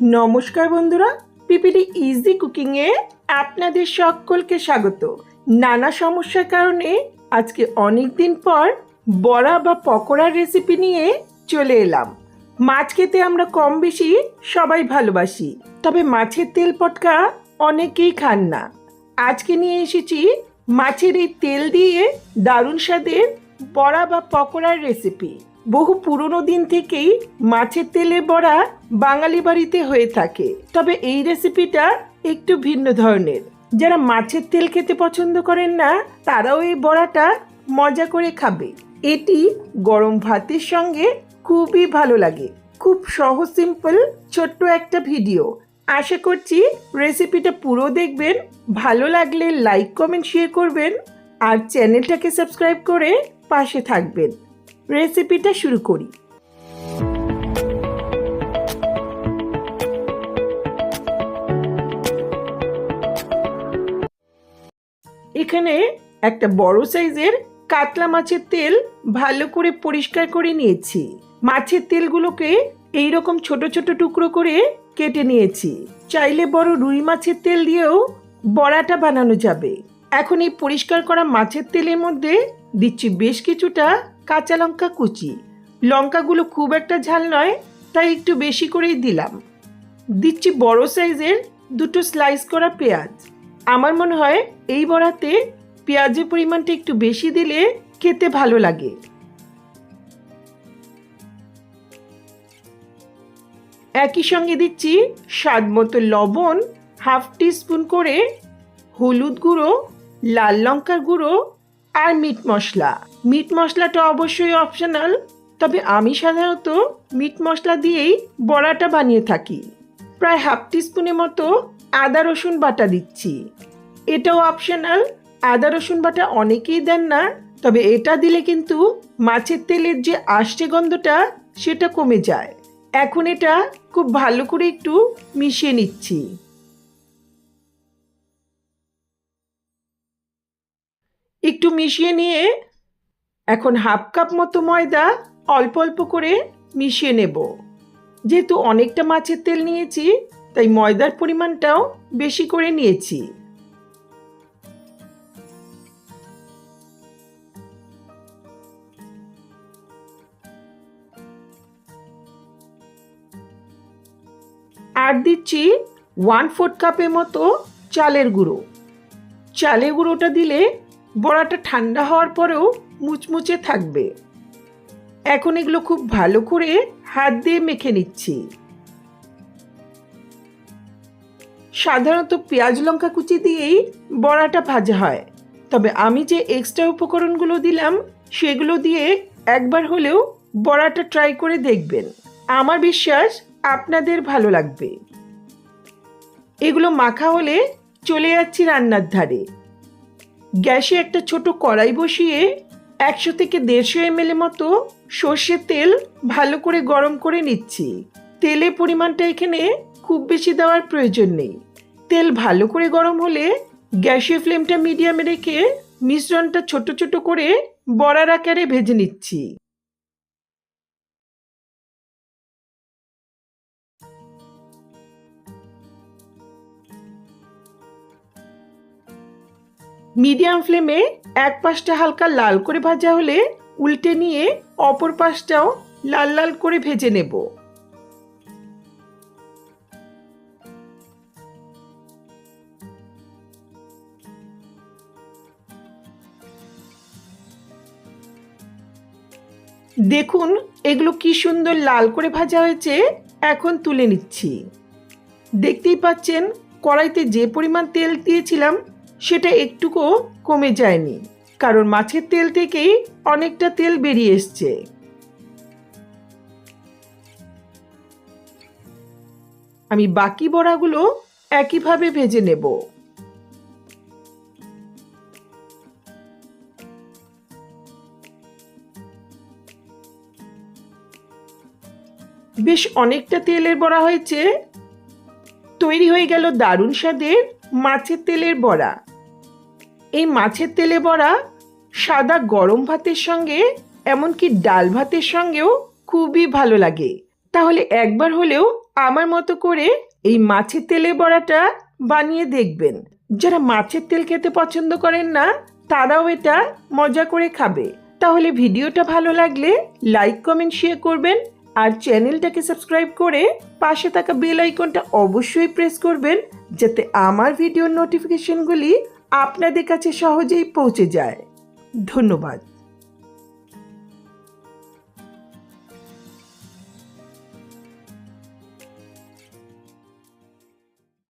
নমস্কার বন্ধুরা PPD easy কুকিংয়ে আপনাদের সকলকে স্বাগত। নানা সমস্যার কারণে আজকে অনেক দিন পর বড়া বা পকোড়ার রেসিপি নিয়ে চলে এলাম। মাছ খেতে আমরা কম বেশি সবাই ভালোবাসি, তবে মাছের তেল পটকা অনেকেই খান না। আজকে নিয়ে এসেছি মাছের এই তেল দিয়ে দারুণ স্বাদের বড়া বা পকোড়ার রেসিপি বহু পুরনো দিন থেকেই মাছের তেলের বড়া বাঙালি বাড়িতে হয়ে থাকে। তবে এই রেসিপিটা একটু ভিন্ন ধরনের। যারা মাছের তেল খেতে পছন্দ করেন না, তারাও এই বড়াটা মজা করে খাবে। এটি গরম ভাতের সঙ্গে খুবই ভালো লাগে। খুব সহজ, সিম্পল, ছোট্ট একটা ভিডিও। আশা করছি রেসিপিটা পুরো দেখবেন। ভালো লাগলে লাইক, কমেন্ট শেয়ার করবেন। আর চ্যানেলটাকে সাবস্ক্রাইব করে পাশে থাকবেন। রেসিপিটা শুরু করি। এখানে একটা বড় সাইজের কাতলা মাছের তেল ভালো করে পরিষ্কার করে নিয়েছি। মাছের তেলগুলোকে এই রকম ছোট ছোট টুকরো করে কেটে নিয়েছি। চাইলে বড় রুই মাছের তেল দিয়েও বড়াটা বানানো যাবে। এখন এই পরিষ্কার করা মাছের তেলের মধ্যে দিচ্ছি বেশ কিছুটা কাঁচা লঙ্কা কুচি। লঙ্কাগুলো খুব একটা ঝাল নয়, তাই একটু বেশি করেই দিলাম। দিচ্ছি বড় সাইজের দুটো স্লাইস করা পেঁয়াজ। আমার মনে হয় এই বড়াতে পেঁয়াজের পরিমাণটা একটু বেশি দিলে খেতে ভালো লাগে। একই সঙ্গে দিচ্ছি স্বাদ মতো লবণ হাফ টিস্পুন করে হলুদ গুঁড়ো লাল লঙ্কার গুঁড়ো আর মিট মশলা। মিট মশলাটা অবশ্যই অপশনাল তবে আমি সাধারণত মিট মশলা দিয়েই বড়াটা বানিয়ে থাকি। প্রায় হাফ টিস্পুনের মতো আদা, রসুন বাটা দিচ্ছি। এটাও অপশনাল আদা, রসুন বাটা অনেকেই দেন না, তবে এটা দিলে কিন্তু মাছের তেলের যে আষ্টে গন্ধটা, সেটা কমে যায়। এখন এটা খুব ভালো করে একটু মিশিয়ে নিচ্ছি। একটু মিশিয়ে নিয়ে এখন হাফ কাপ মতো ময়দা অল্প অল্প করে মিশিয়ে নেব। যেহেতু অনেকটা মাছের তেল নিয়েছি, তাই ময়দার পরিমাণটাও বেশি করে নিয়েছি। আর দিচ্ছি ওয়ান ফোর্থ কাপের মতো চালের গুঁড়ো। চালের গুঁড়োটা দিলে বড়াটা ঠান্ডা হওয়ার পরেও মুচমুচে থাকবে। এখন এগুলো খুব ভালো করে হাত দিয়ে মেখে নিচ্ছি। সাধারণত পেঁয়াজ লঙ্কা কুচি দিয়েই বড়াটা ভাজা হয়। তবে আমি যে এক্সট্রা উপকরণগুলো দিলাম, সেগুলো দিয়ে একবার হলেও বড়াটা ট্রাই করে দেখবেন। আমার বিশ্বাস আপনাদের ভালো লাগবে। এগুলো মাখা হলে চলে যাচ্ছি রান্নার ধারে। গ্যাসে একটা ছোট কড়াই বসিয়ে একশো থেকে দেড়শো এমএল মতো সর্ষের তেল ভালো করে গরম করে নিচ্ছি। তেলের পরিমাণটা এখানে খুব বেশি দেওয়ার প্রয়োজন নেই। তেল ভালো করে গরম হলে গ্যাসের ফ্লেমটা মিডিয়ামে রেখে মিশ্রণটা ছোট ছোট করে বড়ার আকারে ভেজে নিচ্ছি। মিডিয়াম ফ্লেমে এক পাশটা হালকা লাল করে ভাজা হলে উল্টে নিয়ে অপর পাশটাও লাল লাল করে ভেজে নেব। দেখুন, এগুলো কি সুন্দর লাল করে ভাজা হয়েছে, এখন তুলে নিচ্ছি। দেখতেই পাচ্ছেন, কড়াইতে যে পরিমাণ তেল দিয়েছিলাম সেটা একটুকুও কমে যায়নি। কারণ মাছের তেল থেকেই অনেকটা তেল বেরিয়ে এসছে। আমি বাকি বড়াগুলো একইভাবে ভেজে নেব। বেশ অনেকটা তেলের বড়া হয়েছে। তৈরি হয়ে গেল দারুণ স্বাদের মাছের তেলের বড়া। এই মাছের তেলে বড়া সাদা গরম ভাতের সঙ্গে, এমনকি ডাল ভাতের সঙ্গেও খুবই ভালো লাগে। তাহলে একবার হলেও আমার মতো করে এই মাছের তেলে বড়াটা বানিয়ে দেখবেন। যারা মাছের তেল খেতে পছন্দ করেন না, তারাও এটা মজা করে খাবে। তাহলে ভিডিওটা ভালো লাগলে লাইক, কমেন্ট, শেয়ার করবেন আর চ্যানেলটাকে সাবস্ক্রাইব করে পাশে থাকা বেল আইকনটা অবশ্যই প্রেস করবেন, যাতে আমার ভিডিওর নোটিফিকেশনগুলি আপনাদের কাছে সহজেই পৌঁছে যায়। ধন্যবাদ।